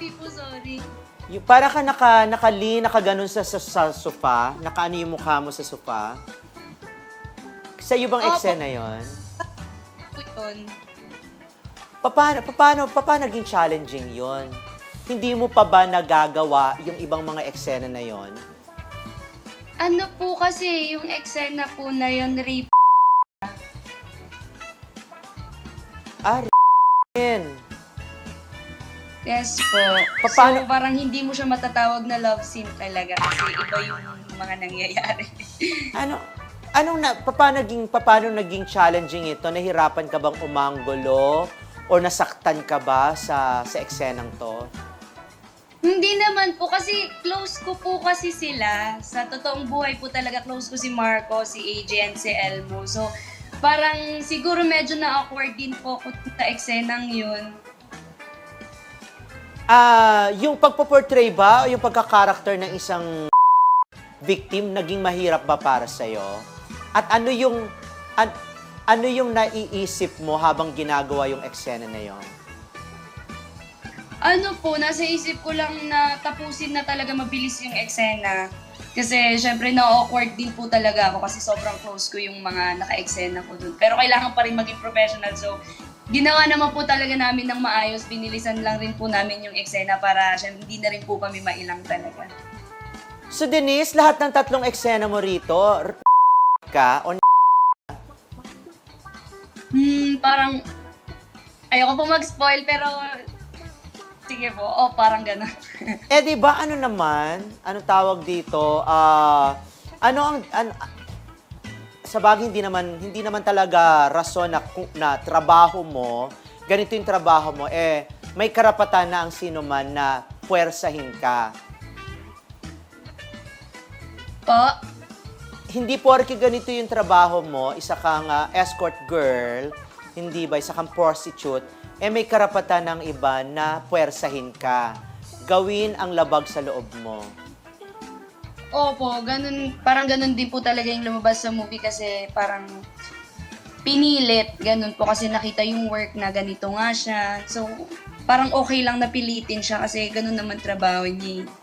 Hindi po, sorry. Yung, para ka naka, nakali, nakaganon sa, sa, sa sofa, nakaano yung mukha mo sa sofa. Sa iyo bang Opo. eksena yon? Po yun. Paano, paano, paano naging challenging yon? Hindi mo pa ba nagagawa yung ibang mga eksena na yon? Ano po kasi, yung eksena po na yun, rape. Ah, rin. Yes po. Paano- So, parang hindi mo siya matatawag na love scene talaga kasi iba yung mga nangyayari. Ano, anong na, paano naging, paano naging challenging ito? Nahirapan ka bang umanggulo? O nasaktan ka ba sa, sa eksenang to? Hindi naman po kasi close ko po kasi sila. Sa totoong buhay po talaga close ko si Marco, si AJ, and si Elmo. So, parang siguro medyo na-awkward din po ako sa eksenang yun. Ah, yung pagpo-portray ba o yung pagka-character ng isang victim naging mahirap ba para sa At ano yung an- ano yung naiisip mo habang ginagawa yung eksena na yon? Ano po, nasa isip ko lang na tapusin na talaga mabilis yung eksena. Kasi syempre na-awkward din po talaga ako kasi sobrang close ko yung mga naka-eksena ko dun. Pero kailangan pa rin maging professional. So, ginawa naman po talaga namin ng maayos. Binilisan lang rin po namin yung eksena para syempre, hindi na rin po kami mailang talaga. So Denise, lahat ng tatlong eksena mo rito, r- ka o Hmm, parang... Ayoko po mag-spoil pero... Sige po, oh, parang gano'n. Eh, di ba, ano naman? Anong tawag dito? Ah, ano ang... An, sa bagay, hindi naman, hindi naman talaga rason na, na trabaho mo, ganito yung trabaho mo, eh, may karapatan na ang sino man na puwersahin ka. po, Hindi porke ganito yung trabaho mo, isa kang ah, escort girl, hindi ba, isa kang prostitute, eh may karapatan ng iba na puwersahin ka. Gawin ang labag sa loob mo. Opo, ganun, parang ganun din po talaga yung lumabas sa movie kasi parang pinilit, ganun po kasi nakita yung work na ganito nga siya. So, parang okay lang na pilitin siya kasi ganun naman trabaho niya. eh.